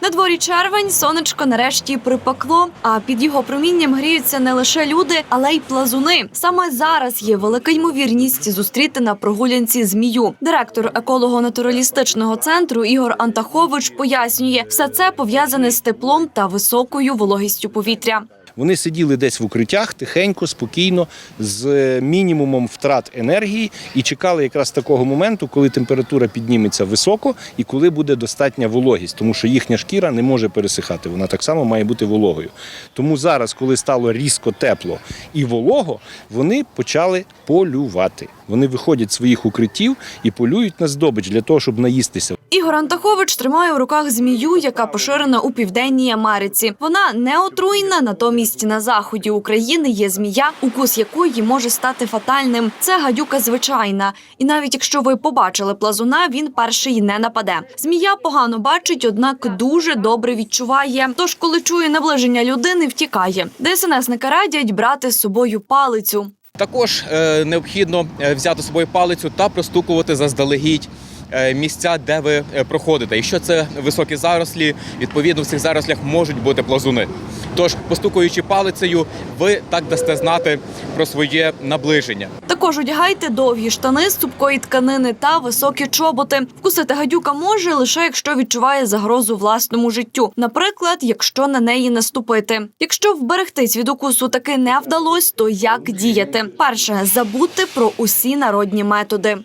На дворі червень сонечко нарешті припекло, а під його промінням гріються не лише люди, але й плазуни. Саме зараз є велика ймовірність зустріти на прогулянці змію. Директор еколого-натуралістичного центру Ігор Антахович пояснює, все це пов'язане з теплом та високою вологістю повітря. Вони сиділи десь в укриттях тихенько, спокійно, з е, мінімумом втрат енергії і чекали якраз такого моменту, коли температура підніметься високо і коли буде достатня вологість, тому що їхня шкіра не може пересихати. Вона так само має бути вологою. Тому зараз, коли стало різко тепло і волого, вони почали полювати. Вони виходять з своїх укриттів і полюють на здобич для того, щоб наїстися. Ігор Антахович тримає в руках змію, яка поширена у південній Америці. Вона не отруйна, натомість на заході України є змія, укус якої може стати фатальним. Це гадюка звичайна. І навіть якщо ви побачили плазуна, він перший не нападе. Змія погано бачить, однак дуже добре відчуває. Тож, коли чує наближення людини, втікає. ДСНСники радять брати з собою палицю. Також е, необхідно е, взяти з собою палицю та простукувати заздалегідь е, місця, де ви проходите. Якщо це високі зарослі, відповідно в цих зарослях можуть бути плазуни. Тож, постукуючи палицею, ви так дасте знати про своє наближення. Також одягайте довгі штани з цупкої тканини та високі чоботи. Вкусити гадюка може лише якщо відчуває загрозу власному життю. Наприклад, якщо на неї наступити. Якщо вберегтись від укусу таки не вдалось, то як діяти? Перше забудьте про усі народні методи.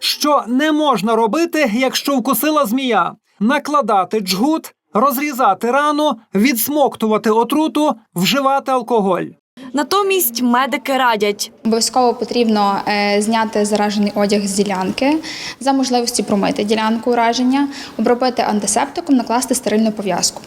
Що не можна робити, якщо вкусила змія? Накладати джгут, розрізати рану, відсмоктувати отруту, вживати алкоголь. Натомість медики радять Обов'язково потрібно е, зняти заражений одяг з ділянки, за можливості промити ділянку ураження, обробити антисептиком, накласти стерильну пов'язку.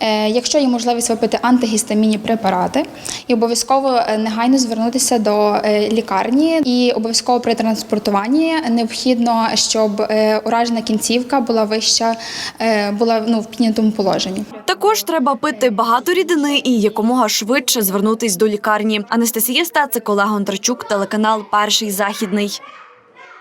Е, якщо є можливість випити антигістамінні препарати, і обов'язково е, негайно звернутися до лікарні, і обов'язково при транспортуванні необхідно, щоб уражена кінцівка була вища, була ну, в піднятому положенні. також треба пити багато рідини і якомога швидше звернутись до лікарні. Анастасія Стацик, Олег Гондарчук, телеканал Перший західний.